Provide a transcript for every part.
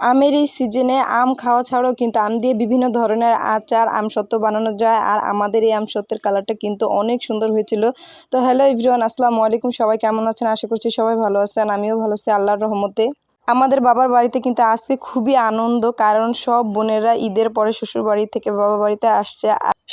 আমের এই সিজনে আম খাওয়া ছাড়াও কিন্তু আম দিয়ে বিভিন্ন ধরনের আচার আমসত্ত্ব বানানো যায়। আর আমাদের এই আমসত্ত্বের কালারটা কিন্তু অনেক সুন্দর হয়েছিল। তো হ্যালো এভরিওয়ান আসসালামু আলাইকুম। সবাই কেমন আছেন? আশা করছি সবাই ভালো আছেন। আমিও ভালো আছি, আল্লাহর রহমতে। আমাদের বাবার বাড়িতে কিন্তু আজকে খুবই আনন্দ, কারণ সব বোনেরা ঈদের পরে শ্বশুর বাড়ি থেকে বাবা বাড়িতে আসছে।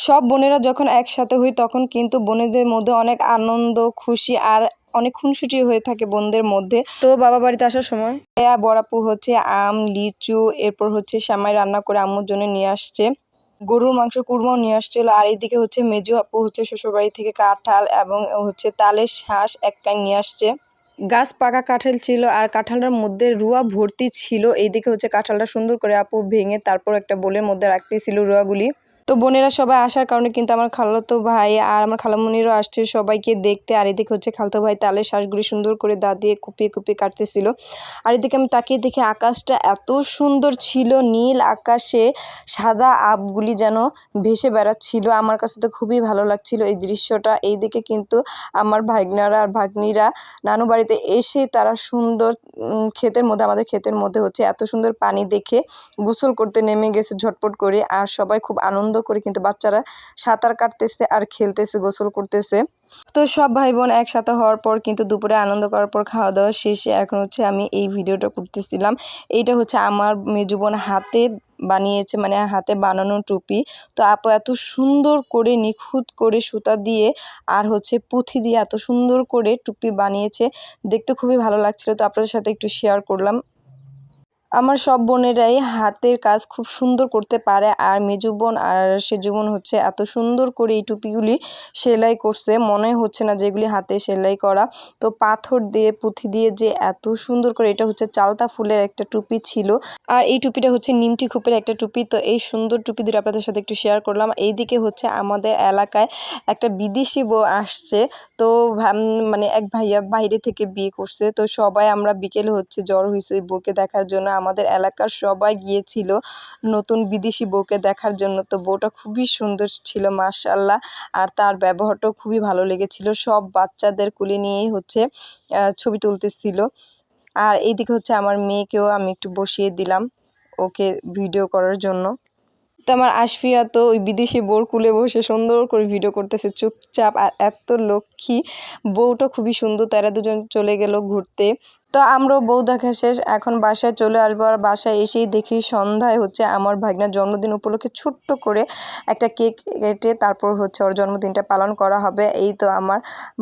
সব বোনেরা যখন একসাথে হই, তখন কিন্তু বোনেদের মধ্যে অনেক আনন্দ, খুশি। আর অনেক খুনসুটি হয়ে থাকে বোনদের মধ্যে। তো বাবা বাড়িতে আসার সময়? এয়া বড়াপু হচ্ছে আম লিচু এরপর হচ্ছে শ্যামাই রান্না করে আম্মুর জন্য নিয়ে আসছে। গরুর মাংস কুরমাও নিয়ে আসছিল। আর এইদিকে হচ্ছে মেজু আপু হচ্ছে শ্বশুরবাড়ি থেকে কাঁঠাল এবং হচ্ছে তালের শ্বাস এক কাই নিয়ে আসছে। গাছ পাকা কাঁঠাল ছিল আর কাঁঠালটার মধ্যে রুয়া ভর্তি ছিল। এইদিকে হচ্ছে কাঁঠালটা সুন্দর করে আপু ভেঙে তারপর একটা বোলের মধ্যে রাখতেছিল রুয়াগুলি। তো বোনেরা সবাই আসার কারণে কিন্তু আমার খালাতো ভাই আর আমার খালামুনিরও আসছে সবাইকে দেখতে। আর এদিকে হচ্ছে খালতো ভাই তালের শ্বাসগুলি সুন্দর করে দা দিয়ে কুপিয়ে কুপিয়ে কাটতেছিল। আর এদিকে আমি তাকিয়ে দেখি আকাশটা এত সুন্দর ছিল, নীল আকাশে সাদা আপগুলি যেন ভেসে বেড়াচ্ছিল। আমার কাছে তো খুবই ভালো লাগছিল এই দৃশ্যটা। এইদিকে কিন্তু আমার ভাগ্নারা আর ভাগ্নিরা নানু বাড়িতে এসে তারা সুন্দর ক্ষেতের মধ্যে, আমাদের ক্ষেতের মধ্যে হচ্ছে এত সুন্দর পানি দেখে গোসল করতে নেমে গেছে ঝটপট করে। আর সবাই খুব আনন্দ করে, কিন্তু বাচ্চারা সাঁতার কাটতেছে আর খেলতেছে, গোসল করতেছে। তো সব ভাই বোন একসাথে হওয়ার পর কিন্তু দুপুরে আনন্দ করার পর খাওয়া দাওয়া শেষে এখন হচ্ছে আমি এই ভিডিওটা করতেছিলাম। এইটা হচ্ছে আমার মেজু বোন হাতে বানিয়েছে মানে হাতে বানানো টুপি। তো আপু এত সুন্দর করে নিখুঁত করে সুতা দিয়ে আর হচ্ছে পুঁথি দিয়ে এত সুন্দর করে টুপি বানিয়েছে, দেখতে খুবই ভালো লাগছিল। তো আপনাদের সাথে একটু শেয়ার করলাম। আমার সব বোনেরাই হাতের কাজ খুব সুন্দর করতে পারে। আর মেজু বোন আর সেজু বোন হচ্ছে এত সুন্দর করে এই টুপিগুলি সেলাই করছে, মনে হচ্ছে না যেগুলি হাতে সেলাই করা। তো পাথর দিয়ে, পুঁথি দিয়ে যে এত সুন্দর করে এটা হচ্ছে চালতা ফুলের একটা টুপি ছিল। আর এই টুপিটা হচ্ছে নিমটি খুপের একটা টুপি। তো এই সুন্দর টুপি দিয়ে আপনাদের সাথে একটু শেয়ার করলাম। এইদিকে হচ্ছে আমাদের এলাকায় একটা বিদেশি বউ আসছে। তো মানে এক ভাইয়া বাইরে থেকে বিয়ে করছে। তো সবাই আমরা বিকেলে হচ্ছে জ্বর হয়েছে বউকে দেখার জন্য। আমাদের এলাকার সবাই গিয়েছিল নতুন বিদেশি বউকে দেখার জন্য। তো বউটা খুবই সুন্দর ছিল মার্শাল্লাহ আর তার ব্যবহারটাও খুবই ভালো লেগেছিল। সব বাচ্চাদের কুলে নিয়েই হচ্ছে ছবি তুলতেছিল। আর এইদিকে হচ্ছে আমার মেয়েকেও আমি একটু বসিয়ে দিলাম ওকে ভিডিও করার জন্য। তো আমার আশফিয়া তো ওই বিদেশি বোর কুলে বসে সুন্দর করে ভিডিও করতেছে, চুপচাপ। আর এত লক্ষ্মী, বউটা খুবই সুন্দর। তারা দুজন চলে গেল ঘুরতে। তো আমরাও বউ দেখা শেষ, এখন বাসায় চলে আসব। আর বাসায় এসেই দেখি সন্ধ্যায় হচ্ছে আমার ভাগনার জন্মদিন উপলক্ষে ছোট্ট করে একটা কেক কেটে তারপর হচ্ছে ওর জন্মদিনটা পালন করা হবে। এই তো আমার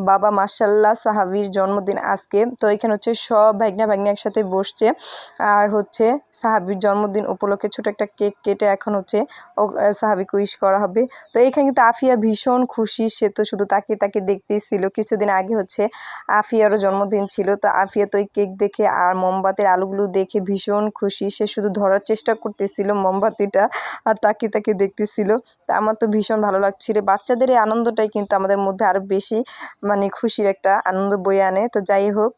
বাবা মার্শাল্লাহ সাহাবির জন্মদিন আজকে। তো এখানে হচ্ছে সব ভাগনা ভাগনা একসাথে বসছে। আর হচ্ছে সাহাবির জন্মদিন উপলক্ষে ছোট একটা কেক কেটে এখন হচ্ছে ও, সাহাবিকে উইশ করা হবে। তো এখানে কিন্তু আফিয়া ভীষণ খুশি, সে তো শুধু তাকে তাকে দেখতেই ছিল। কিছুদিন আগে হচ্ছে আফিয়ারও জন্মদিন ছিল। তো আফিয়া তো ওই কেক দেখে আর মোমবাতির আলোগুলো দেখে ভীষণ খুশি। সে শুধু ধরার চেষ্টা করতেছিল মোমবাতিটা আর তাকে তাকে দেখতেছিল। তা আমার তো ভীষণ ভালো লাগছিল বাচ্চাদের এই আনন্দটাই কিন্তু আমাদের মধ্যে আরও বেশি মানে খুশির একটা আনন্দ বয়ে আনে। তো যাই হোক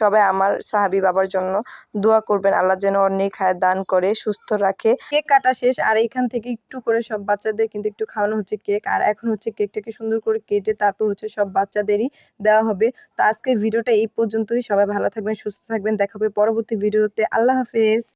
সবাই আমার সাহাবি বাবার জন্য দোয়া করবেন। আল্লাহ যেন অনেক খায় দান করে, সুস্থ রাখে। কেক কাটা শেষ, আর এখান থেকে একটু করে সব বাচ্চাদের কিন্তু একটু খাওয়ানো হচ্ছে কেক। আর এখন হচ্ছে কেকটাকে সুন্দর করে কেটে তারপর হচ্ছে সব বাচ্চাদেরই দেওয়া হবে। তো আজকের ভিডিওটা এই পর্যন্তই। সবাই ভালো থাকবেন, সুস্থ থাকবেন। দেখা হবে পরবর্তী ভিডিওতে। আল্লাহ হাফেজ।